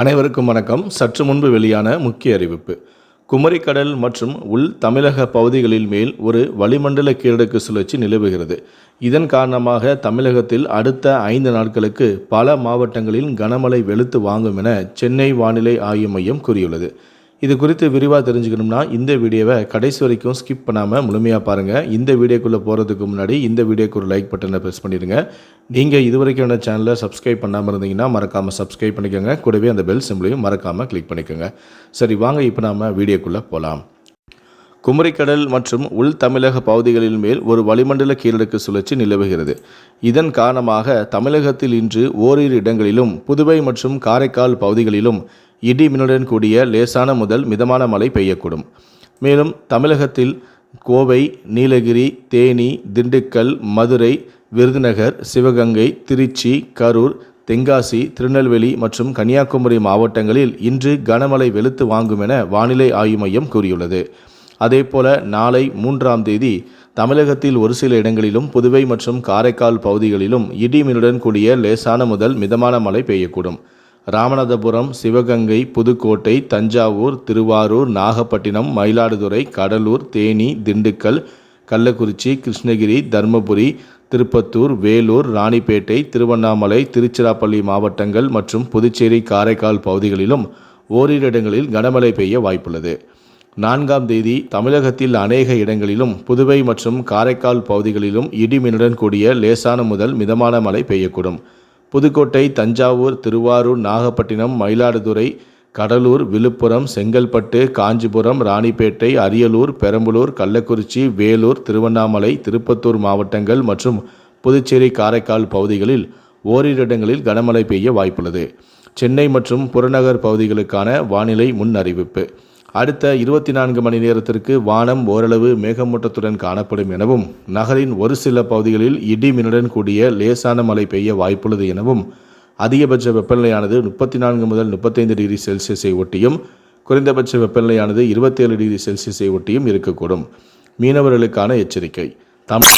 அனைவருக்கும் வணக்கம். சற்று முன்பு வெளியான முக்கிய அறிவிப்பு. குமரிக்கடல் மற்றும் உள் தமிழக பகுதிகளில் மேல் ஒரு வளிமண்டல கீழடுக்கு சுழற்சி நிலவுகிறது. இதன் காரணமாக தமிழகத்தில் அடுத்த ஐந்து நாட்களுக்கு பல மாவட்டங்களில் கனமழை வெளுத்து வாங்கும் என சென்னை வானிலை ஆய்வு மையம் கூறியுள்ளது. இது குறித்து விரிவாக தெரிஞ்சுக்கணும்னா இந்த வீடியோவை கடைசி வரைக்கும் ஸ்கிப் பண்ணாமல் முழுமையாக பாருங்கள் இந்த வீடியோக்குள்ளே போகிறதுக்கு முன்னாடி இந்த வீடியோக்கு ஒரு லைக் பட்டனை ப்ரெஸ் பண்ணிடுங்க. நீங்கள் இது வரைக்கும் என்ன சேனலை சப்ஸ்கிரைப் பண்ணாமல் இருந்தீங்கன்னா மறக்காமல் சப்ஸ்கிரைப் பண்ணிக்கோங்க. கூடவே அந்த பெல் சிம்பிளையும் மறக்காமல் கிளிக் பண்ணிக்கோங்க. சரி வாங்க இப்போ நாம் வீடியோக்குள்ளே போகலாம் குமரிக்கடல் மற்றும் உள் தமிழக பகுதிகளில் மேல் ஒரு வளிமண்டல கீழடுக்கு சுழற்சி நிலவுகிறது. இதன் காரணமாக தமிழகத்தில் இன்று ஓரிரு இடங்களிலும் புதுவை மற்றும் காரைக்கால் பகுதிகளிலும் இடி மின்னுடன் கூடிய லேசான முதல் மிதமான மழை பெய்யக்கூடும். மேலும் தமிழகத்தில் கோவை நீலகிரி தேனி திண்டுக்கல் மதுரை விருதுநகர் சிவகங்கை திருச்சி கரூர் தென்காசி திருநெல்வேலி மற்றும் கன்னியாகுமரி மாவட்டங்களில் இன்று கனமழை வெளுத்து வாங்கும் என வானிலை ஆய்வு மையம் கூறியுள்ளது. அதேபோல நாளை மூன்றாம் தேதி தமிழகத்தில் ஒரு சில இடங்களிலும் புதுவை மற்றும் காரைக்கால் பகுதிகளிலும் இடி மின்னுடன் கூடிய லேசான முதல் மிதமான மழை பெய்யக்கூடும். ராமநாதபுரம் சிவகங்கை புதுக்கோட்டை தஞ்சாவூர் திருவாரூர் நாகப்பட்டினம் மயிலாடுதுறை கடலூர் தேனி திண்டுக்கல் கள்ளக்குறிச்சி கிருஷ்ணகிரி தருமபுரி திருப்பத்தூர் வேலூர் ராணிப்பேட்டை திருவண்ணாமலை திருச்சிராப்பள்ளி மாவட்டங்கள் மற்றும் புதுச்சேரி காரைக்கால் பகுதிகளிலும் ஓரிரு இடங்களில் கனமழை பெய்ய வாய்ப்புள்ளது. நான்காம் தேதி தமிழகத்தில் அநேக இடங்களிலும் புதுவை மற்றும் காரைக்கால் பகுதிகளிலும் இடிமின்னுடன் கூடிய லேசான முதல் மிதமான மழை பெய்யக்கூடும். புதுக்கோட்டை தஞ்சாவூர் திருவாரூர் நாகப்பட்டினம் மயிலாடுதுறை கடலூர் விழுப்புரம் செங்கல்பட்டு காஞ்சிபுரம் ராணிப்பேட்டை அரியலூர் பெரம்பலூர் கள்ளக்குறிச்சி வேலூர் திருவண்ணாமலை திருப்பத்தூர் மாவட்டங்கள் மற்றும் புதுச்சேரி காரைக்கால் பகுதிகளில் ஓரிரு இடங்களில் கனமழை பெய்ய வாய்ப்புள்ளது. சென்னை மற்றும் புறநகர் பகுதிகளுக்கான வானிலை முன் அறிவிப்பு அடுத்த இருபத்தி நான்கு மணி நேரத்திற்கு வானம் ஓரளவு மேகமூட்டத்துடன் காணப்படும் எனவும் நகரின் ஒரு சில பகுதிகளில் இடிமின்னுடன் கூடிய லேசான மழை பெய்ய வாய்ப்புள்ளது எனவும் அதிகபட்ச வெப்பநிலையானது முப்பத்தி நான்கு முதல் முப்பத்தைந்து டிகிரி செல்சியஸை ஒட்டியும் குறைந்தபட்ச வெப்பநிலையானது இருபத்தேழு டிகிரி செல்சியஸை ஒட்டியும் இருக்கக்கூடும். மீனவர்களுக்கான எச்சரிக்கை தமிழ்